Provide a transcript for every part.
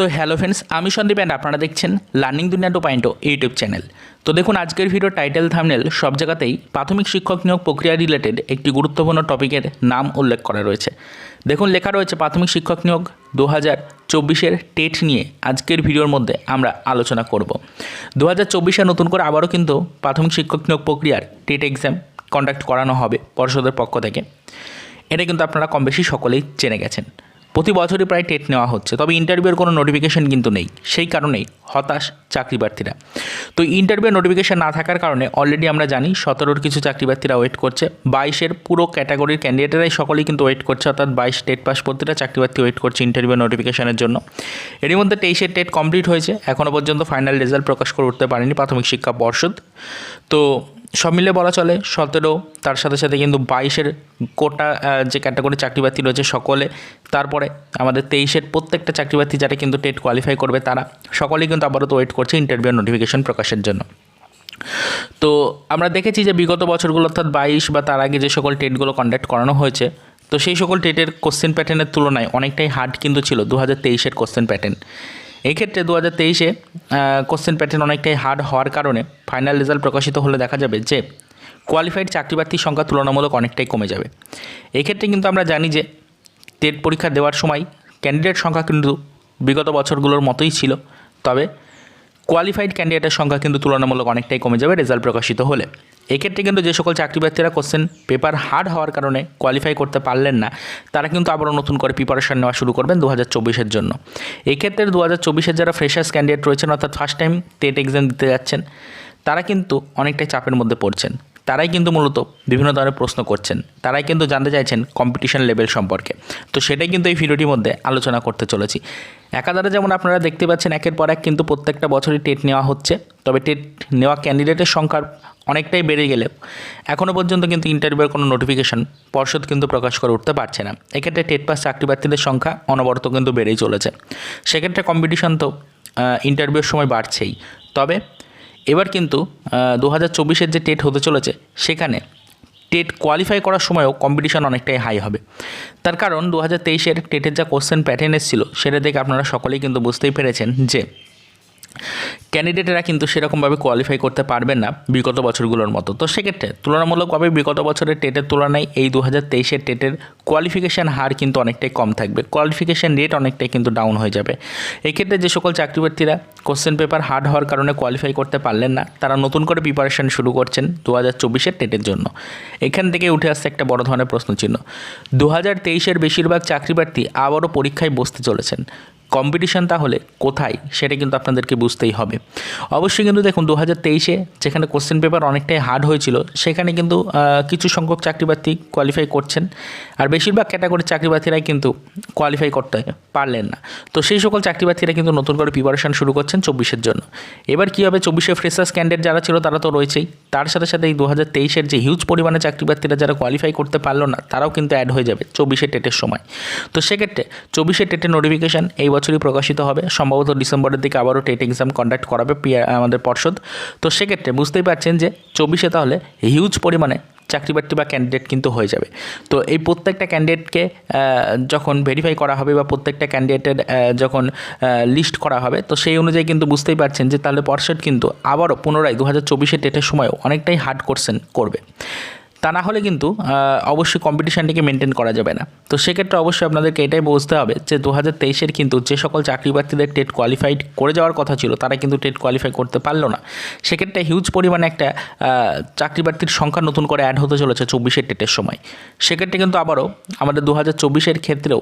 তো hello friends আমি Sandeep and আপনারা দেখছেন লার্নিং দুনিয়া টু পয়েন্ট ইউটিউব চ্যানেল তো দেখুন, আজকের ভিডিও টাইটেল থামনেল সব জায়গাতেই প্রাথমিক শিক্ষক নিয়োগ প্রক্রিয়া রিলেটেড একটি গুরুত্বপূর্ণ টপিকের নাম উল্লেখ করা রয়েছে। দেখুন, লেখা রয়েছে প্রাথমিক শিক্ষক নিয়োগ দু হাজার চব্বিশের টেট নিয়ে আজকের ভিডিওর মধ্যে আমরা আলোচনা করব। দু হাজার চব্বিশে নতুন করে আবারও কিন্তু প্রাথমিক শিক্ষক নিয়োগ প্রক্রিয়ার টেট এক্সাম কন্ডাক্ট করানো হবে পর্ষদের পক্ষ থেকে। এটা কিন্তু আপনারা কম বেশি সকলেই জেনে গেছেন। প্রতি বছরই প্রায় টেট নেওয়া হচ্ছে। তবে ইন্টারভিউয়ের কোনো নোটিফিকেশন কিন্তু নেই। সেই কারণেই হতাশ চাকরি প্রার্থীরা তো ইন্টারভিউ নোটিফিকেশন না থাকার কারণে অলরেডি আমরা জানি সতেরোর কিছু চাকরি প্রার্থীরা ওয়েট করছে। বাইশের পুরো ক্যাটাগরির ক্যান্ডিডেটরাই সকলেই কিন্তু ওয়েট করছে। অর্থাৎ বাইশ টেট পাস প্রতিটা চাকরি প্রার্থী ওয়েট করছে ইন্টারভিউ নোটিফিকেশনের জন্য। এরই মধ্যে তেইশের টেট কমপ্লিট হয়েছে। এখনও পর্যন্ত ফাইনাল রেজাল্ট প্রকাশ করে উঠতে পারেনি প্রাথমিক শিক্ষা পর্ষদ। তো সব মিলে বলা চলে, সতেরো, তার সাথে সাথে কিন্তু বাইশের কোটা যে ক্যাটাগরি চাকরি প্রার্থী রয়েছে সকলে, তারপরে আমাদের তেইশের প্রত্যেকটা চাকরি প্রার্থী যারা কিন্তু টেট কোয়ালিফাই করবে, তারা সকলেই কিন্তু আপাতত ওয়েট করছে ইন্টারভিউ নোটিফিকেশন প্রকাশের জন্য। তো আমরা দেখেছি যে বিগত বছরগুলো অর্থাৎ বাইশ বা তার আগে যে সকল টেটগুলো কন্ডাক্ট করানো হয়েছে, তো সেই সকল টেটের কোশ্চেন প্যাটার্নের তুলনায় অনেকটাই হার্ড কিন্তু ছিল, দু হাজার তেইশের কোশ্চেন প্যাটার্ন এই ক্ষেত্রে দু হাজার তেইশে কোশ্চেন প্যাটার্ন অনেকটাই হার্ড হওয়ার কারণে ফাইনাল রেজাল্ট প্রকাশিত হলে দেখা যাবে যে কোয়ালিফাইড চাকরি প্রার্থীর সংখ্যা তুলনামূলক অনেকটাই কমে যাবে। এক্ষেত্রে কিন্তু আমরা জানি যে টেট পরীক্ষা দেওয়ার সময় ক্যান্ডিডেট সংখ্যা কিন্তু বিগত বছরগুলোর মতোই ছিল। তবে কোয়ালিফাইড ক্যান্ডিডেটের সংখ্যা কিন্তু তুলনামূলক অনেকটাই কমে যাবে রেজাল্ট প্রকাশিত হলে। এক্ষেত্রে কিন্তু যে সকল চাকরি প্রার্থীরা কোশ্চেন পেপার হার্ড হওয়ার কারণে কোয়ালিফাই করতে পারলেন না, তারা কিন্তু আবারও নতুন করে প্রিপারেশন নেওয়া শুরু করবেন দু হাজার চব্বিশের জন্য। এক্ষেত্রে দু হাজার চব্বিশের যারা ফ্রেশার্স ক্যান্ডিডেট রয়েছেন, অর্থাৎ ফার্স্ট টাইম টেট এক্সাম দিতে যাচ্ছেন, তারা কিন্তু অনেকটাই চাপের মধ্যে পড়ছেন। তারাই কিন্তু মূলত বিভিন্ন ধরনের প্রশ্ন করছেন। তারাই কিন্তু জানতে চাইছেন কম্পিটিশন লেভেল সম্পর্কে। তো সেটাই কিন্তু এই ভিডিওটির মধ্যে আলোচনা করতে চলেছি। একাধারে যেমন আপনারা দেখতে পাচ্ছেন, একের পর এক কিন্তু প্রত্যেকটা বছরই টেট নেওয়া হচ্ছে। তবে টেট নেওয়া ক্যান্ডিডেটের সংখ্যার অনেকটাই বেড়ে গেলে এখনও পর্যন্ত কিন্তু ইন্টারভিউয়ের কোনো নোটিফিকেশন পর্ষদ কিন্তু প্রকাশ করে উঠতে পারছে না। এক্ষেত্রে টেট পাস চাকরি প্রার্থীদের সংখ্যা অনবরত কিন্তু বেড়েই চলেছে। সেক্ষেত্রে কম্পিটিশন তো ইন্টারভিউর সময় বাড়ছেই। তবে এবার কিন্তু দু হাজার যে টেট হতে চলেছে, সেখানে টেট কোয়ালিফাই করার সময়ও কম্পিটিশন অনেকটাই হাই হবে। তার কারণ দু হাজার তেইশের টেটের যা কোশ্চেন প্যাটার্ন এসেছিল, সেটা দেখে আপনারা সকলেই কিন্তু বুঝতেই পেরেছেন যে ক্যান্ডিডেটেরা কিন্তু সেরকমভাবে কোয়ালিফাই করতে পারবেন না বিগত বছরগুলোর মতো। তো সেক্ষেত্রে তুলনামূলকভাবে বিগত বছরের টেটের তুলনায় এই দু হাজার তেইশের টেটের কোয়ালিফিকেশান হার কিন্তু অনেকটাই কম থাকবে। কোয়ালিফিকেশান রেট অনেকটাই কিন্তু ডাউন হয়ে যাবে। এক্ষেত্রে যে সকল চাকরি প্রার্থীরা কোশ্চেন পেপার হার্ড হওয়ার কারণে কোয়ালিফাই করতে পারলেন না, তারা নতুন করে প্রিপারেশন শুরু করছেন দু হাজার চব্বিশের টেটের জন্য। এখান থেকে উঠে আসছে একটা বড় ধরনের প্রশ্নচিহ্ন। দু হাজার তেইশের বেশিরভাগ চাকরি প্রার্থী আবারও পরীক্ষায় বসতে চলেছেন। কম্পিটিশন তাহলে কোথায় সেটা কিন্তু আপনাদেরকে বুঝতেই হবে। অবশ্যই কিন্তু দেখুন দু হাজার তেইশে যেখানে কোশ্চেন পেপার অনেকটাই হার্ড হয়েছিল, সেখানে কিন্তু কিছু সংখ্যক চাকরি প্রার্থী কোয়ালিফাই করছেন। আর বেশিরভাগ ক্যাটাগরির চাকরি প্রার্থীরাই কিন্তু কোয়ালিফাই করতে পারলেন না। তো সেই সকল চাকরি প্রার্থীরা কিন্তু নতুন করে প্রিপারেশান শুরু করছেন চব্বিশের জন্য। এবার কী হবে, চব্বিশে ফ্রেশার্স ক্যান্ডিডেট যারা ছিল তারা তো রয়েছেই। তার সাথে সাথে এই দু হাজার তেইশের যে হিউজ পরিমাণে চাকরি প্রার্থীরা যারা কোয়ালিফাই করতে পারল না, তারাও কিন্তু অ্যাড হয়ে যাবে চব্বিশে টেটের সময়। তো সেক্ষেত্রে চব্বিশে টেটের নোটিফিকেশান এই বছরই প্রকাশিত হবে। সম্ভবত ডিসেম্বরের দিকে আবারও টেট এক্সাম কন্ডাক্ট করাবে আমাদের পর্ষদ। তো সেক্ষেত্রে বুঝতেই পারছেন যে চব্বিশে তাহলে হিউজ পরিমাণে চাকরি বাকরি বা ক্যান্ডিডেট কিন্তু হয়ে যাবে। তো এই প্রত্যেকটা ক্যান্ডিডেটকে যখন ভেরিফাই করা হবে বা প্রত্যেকটা ক্যান্ডিডেটের যখন লিস্ট করা হবে, তো সেই অনুযায়ী কিন্তু বুঝতেই পারছেন যে তাহলে পর্ষদ কিন্তু আবারও পুনরায় দু হাজার চব্বিশে টেটের সময়ও অনেকটাই হার্ড কোর্সেন করবে। তা না হলে কিন্তু অবশ্যই কম্পিটিশানটিকে মেনটেন করা যাবে না। তো সেক্ষেত্রে অবশ্যই আপনাদেরকে এটাই বুঝতে হবে যে দু হাজার তেইশের কিন্তু যে সকল চাকরি প্রার্থীদের টেট কোয়ালিফাইড করে যাওয়ার কথা ছিল, তারা কিন্তু টেট কোয়ালিফাই করতে পারল না। সেক্ষেত্রে হিউজ পরিমাণে একটা চাকরি প্রার্থীর সংখ্যা নতুন করে অ্যাড হতে চলেছে চব্বিশের টেটের সময়। সেক্ষেত্রে কিন্তু আবারও আমাদের দু হাজার চব্বিশের ক্ষেত্রেও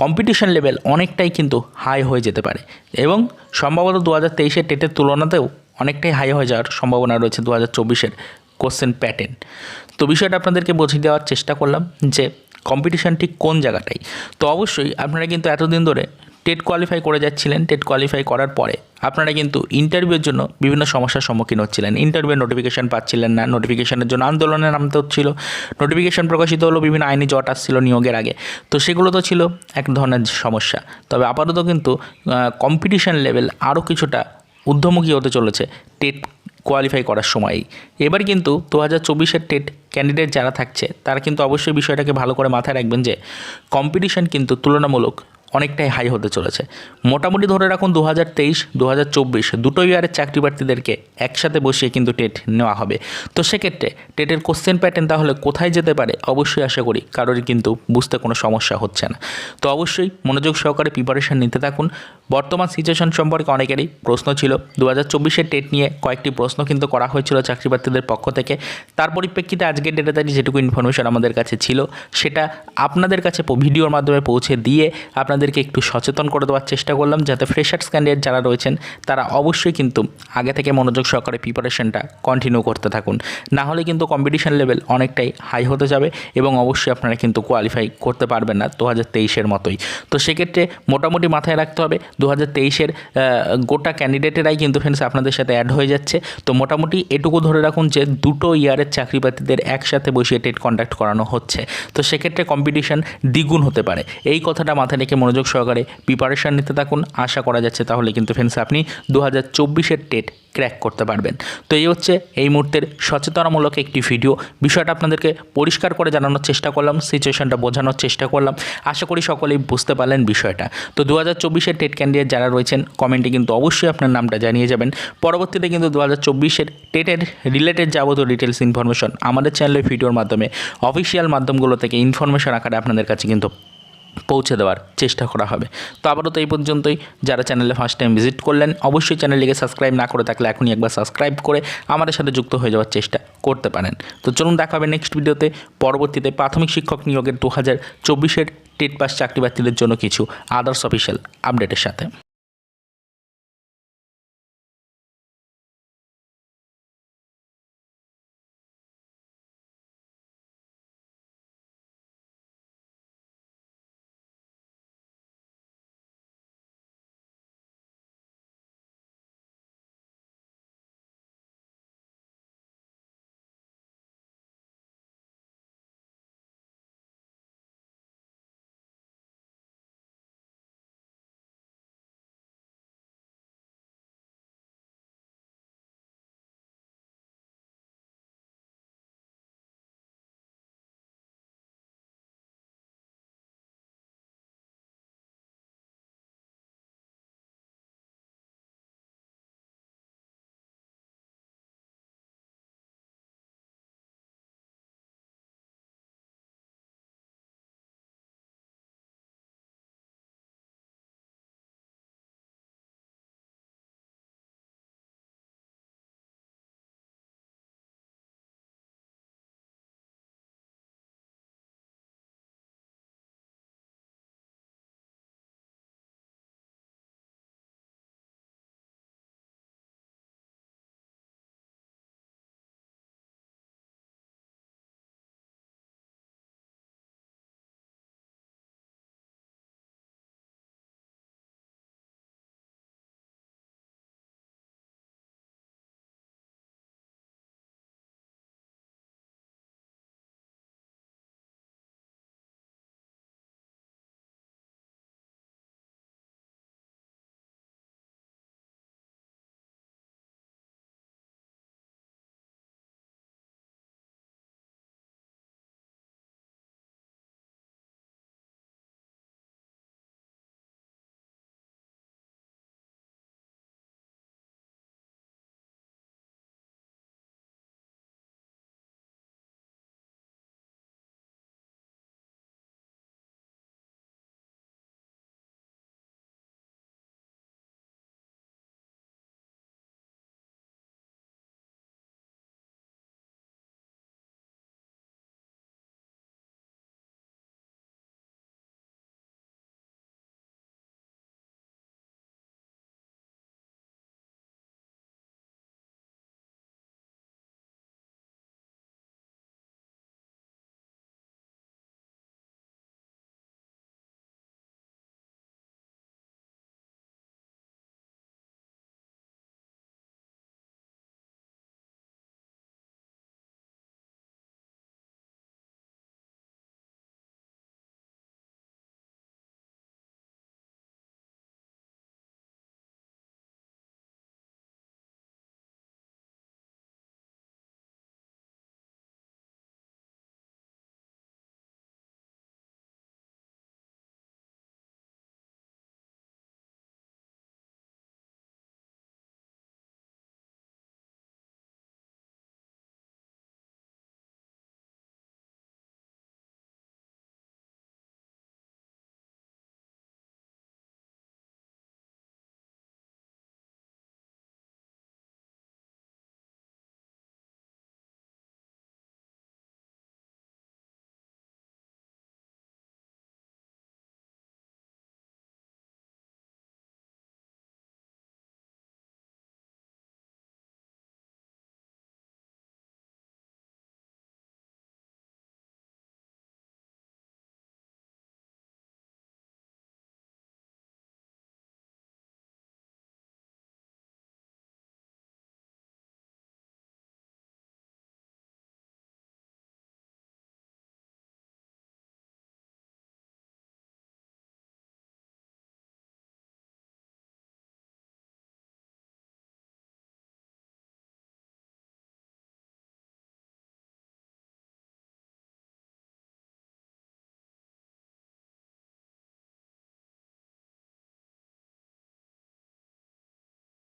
কম্পিটিশন লেভেল অনেকটাই কিন্তু হাই হয়ে যেতে পারে এবং সম্ভবত দু হাজার তেইশের টেটের তুলনাতেও অনেকটাই হাই হয়ে যাওয়ার সম্ভাবনা রয়েছে দু হাজার চব্বিশের কোশ্চেন প্যাটার্ন তো বিষয়টা আপনাদেরকে বুঝিয়ে দেওয়ার চেষ্টা করলাম যে কম্পিটিশন ঠিক কোন জায়গাটাই। তো অবশ্যই আপনারা কিন্তু এতদিন ধরে টেট কোয়ালিফাই করে যাচ্ছিলেন টেট কোয়ালিফাই করার পরে আপনারা কিন্তু ইন্টারভিউর জন্য বিভিন্ন সমস্যার সম্মুখীন হচ্ছিলেন। ইন্টারভিউ নোটিফিকেশান পাচ্ছিলেন না নোটিফিকেশানের জন্য আন্দোলনে নামতে হচ্ছিল নোটিফিকেশান প্রকাশিত হলো, বিভিন্ন আইনি জট আসছিল নিয়োগের আগে। তো সেগুলো তো ছিল এক ধরনের সমস্যা। তবে আপাতত কিন্তু কম্পিটিশান লেভেল আরও কিছুটা ঊর্ধ্বমুখী হতে চলেছে টেট কোয়ালিফাই করার সময়ই এবার কিন্তু দু হাজার চব্বিশের টেট ক্যান্ডিডেট যারা থাকছে, তারা কিন্তু অবশ্যই বিষয়টাকে ভালো করে মাথায় রাখবেন যে কম্পিটিশন কিন্তু তুলনামূলক অনেকটাই হাই হতে চলেছে। মোটামুটি ধরে রাখুন দু হাজার তেইশ দু হাজার চব্বিশ দুটো ইয়ারের চাকরি প্রার্থীদেরকে একসাথে বসিয়ে কিন্তু টেট নেওয়া হবে। তো সেক্ষেত্রে টেটের কোশ্চেন প্যাটার্ন তাহলে কোথায় যেতে পারে? অবশ্যই আশা করি কারোর কিন্তু বুঝতে কোনো সমস্যা হচ্ছে না। তো অবশ্যই মনোযোগ সহকারে প্রিপারেশন নিতে থাকুন। বর্তমান সিচুয়েশন সম্পর্কে অনেকেরই প্রশ্ন ছিল। দু হাজার চব্বিশের টেট নিয়ে কয়েকটি প্রশ্ন কিন্তু করা হয়েছিল চাকরি প্রার্থীদের পক্ষ থেকে। তার পরিপ্রেক্ষিতে আজকের ডেটে দাঁড়িয়ে যেটুকু ইনফরমেশন আমাদের কাছে ছিল, সেটা আপনাদের কাছে ভিডিওর মাধ্যমে পৌঁছে দিয়ে আপনাদেরকে একটু সচেতন করে দেওয়ার চেষ্টা করলাম যাতে ফ্রেশার্স ক্যান্ডিডেট যারা রয়েছেন, তারা অবশ্যই কিন্তু আগে থেকে মনোযোগ সহকারে প্রিপারেশনটা কন্টিনিউ করতে থাকুন। না হলে কিন্তু কম্পিটিশন লেভেল অনেকটাই হাই হতে যাবে এবং অবশ্যই আপনারা কিন্তু কোয়ালিফাই করতে পারবেন না দু হাজার তেইশের মতোই। তো সেক্ষেত্রে মোটামুটি মাথায় রাখতে হবে দু হাজার তেইশের গোটা ক্যান্ডিডেটেরাই কিন্তু ফ্রেন্ডস আপনাদের সাথে অ্যাড হয়ে যাচ্ছে। তো মোটামুটি এটুকু ধরে রাখুন যে দুটো ইয়ারের চাকরি প্রার্থীদের একসাথে বসিয়ে টেট কন্ডাক্ট করানো হচ্ছে। তো সেক্ষেত্রে কম্পিটিশন দ্বিগুণ হতে পারে। এই কথাটা মাথায় রেখে মনোযোগ সহকারে প্রিপারেশান নিতে থাকুন। আশা করা যাচ্ছে তাহলে কিন্তু ফ্রেন্ডস আপনি দু হাজার চব্বিশের টেট ক্র্যাক করতে পারবেন। তো এই হচ্ছে এই মুহূর্তের সচেতনামূলক একটি ভিডিও বিষয়টা আপনাদেরকে পরিষ্কার করে জানানোর চেষ্টা করলাম সিচুয়েশনটা বোঝানোর চেষ্টা করলাম। আশা করি সকলেই বুঝতে পারলেন বিষয়টা। তো দু হাজার চব্বিশের টেট ক্যান্ডিডেট যারা রয়েছেন কমেন্টে কিন্তু অবশ্যই আপনার নামটা জানিয়ে যাবেন। পরবর্তীতে কিন্তু দু হাজার চব্বিশের টেটের রিলেটেড যাবতীয় ডিটেলস ইনফরমেশন আমাদের চ্যানেলের ভিডিওর মাধ্যমে অফিসিয়াল মাধ্যমগুলো থেকে ইনফরমেশন আকারে আপনাদের কাছে কিন্তু পৌঁছে দেওয়ার চেষ্টা করা হবে। তো আপাতত এই পর্যন্তই। যারা চ্যানেলে ফার্স্ট টাইম ভিজিট করলেন, অবশ্যই চ্যানেলটিকে সাবস্ক্রাইব না করে থাকলে এখনই একবার সাবস্ক্রাইব করে আমাদের সাথে যুক্ত হয়ে যাওয়ার চেষ্টা করতে পারেন। তো চলুন দেখা হবে নেক্সট ভিডিওতে পরবর্তীতে প্রাথমিক শিক্ষক নিয়োগের দু হাজার চব্বিশের টেট পাস চাকরি প্রার্থীদের জন্য কিছু আদার্স অফিসিয়াল আপডেটের সাথে।